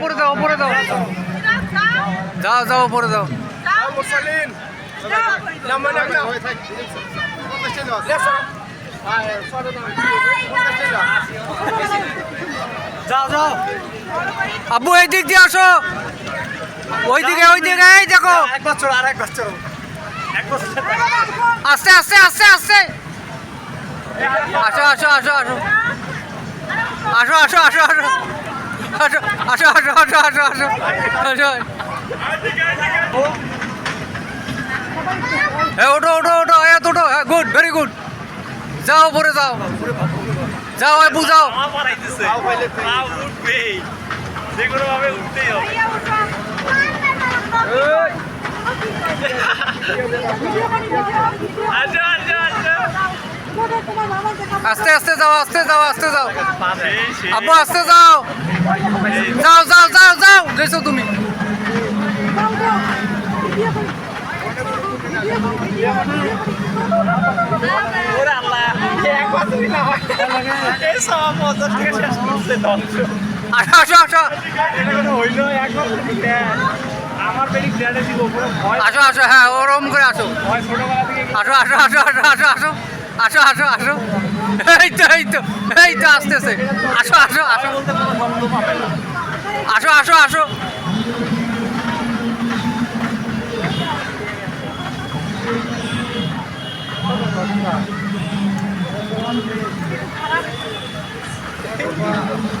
উপরে দাও উপরে দাও যাও যাও, উপরে দাও যাও যাও। আব্বু, এই দিক দিয়ে আসো। ওই দিকে ওই দিকে, এই দেখো। এক বছর আস্তে আস্তে আস্তে আস্তে। আসো আসো আসো আসো। আসো আসো আসো আসো। আসো আসো আসো আসো আসো আসো আসো হ্যাঁ ওঠো ওঠো ওঠো হ্যাঁ ওঠো হ্যাঁ গুড ভেরি গুড যাও উপরে যাও যাও আবু যাও উঠতেই আস্তে আস্তে যাও আস্তে যাও আস্তে যাও। আব্বু, আস্তে যাও। যাও যাও যাও যাও। গেছো তুমি। আসো আসো হ্যাঁ ওরম করে আসো। আসো আসো আসো আসো আসো আসো। আসো আসো আসো। এই তো এই তো এই তো আসতেছে। আসো আসো আসো। আসো আসো আসো। আসো